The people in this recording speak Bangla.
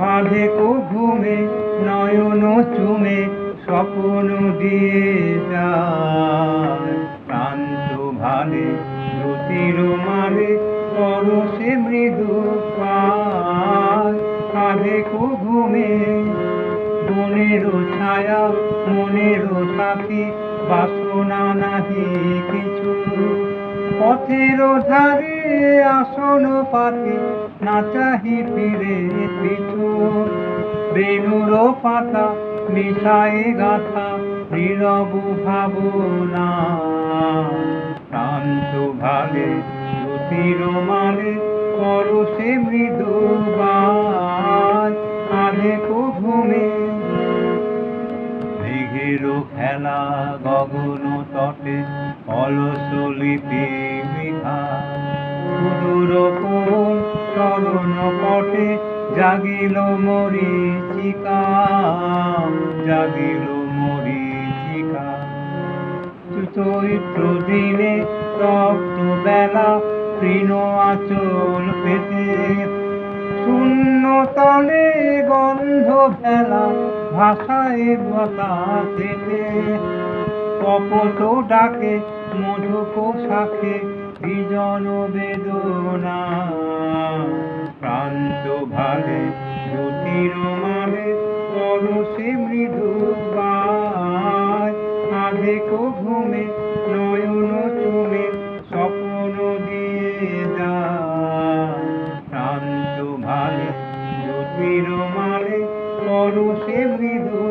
আধেকো ঘুমে, নয়ন চুমে স্বপ্ন দিয়ে যায়। ভালে পরশে মৃদু পায়। আধেকো ঘুমে, বনের ছায়া, মনের সাথী, বাসনা নাহি কিছু। পথের ধারে আসন পাতে, না চাহি ফিরে পিছু। বেনুর পাতা মিশায়ে গাথা, নীরব ভাবনা। শান্ত ভালে জ্যোতির মানে পরশে মৃদু বাজ। আধেকো ঘুমে খেলা গগন তটে, অলস লিপি বিঘা সুদূর কোন চরণ পটে জাগিল মরিচিকা জাগিল মরিচিকা। চৈত্র দিনে তপ্ত বেলা তৃণ আচল পেতে, শূন্য তলে গন্ধ ফেলা ভাষায় বাতাসেতে কপট ডাকে মধুক শাখে বিজন বেদনা প্রান্ত ভালে জ্যোতির মারে পরশে মৃদু আগে কো নয়ন চুমে স্বপ্ন দিয়ে যা প্রান্ত ভালে জ্যোতির মারে পরশে মৃদু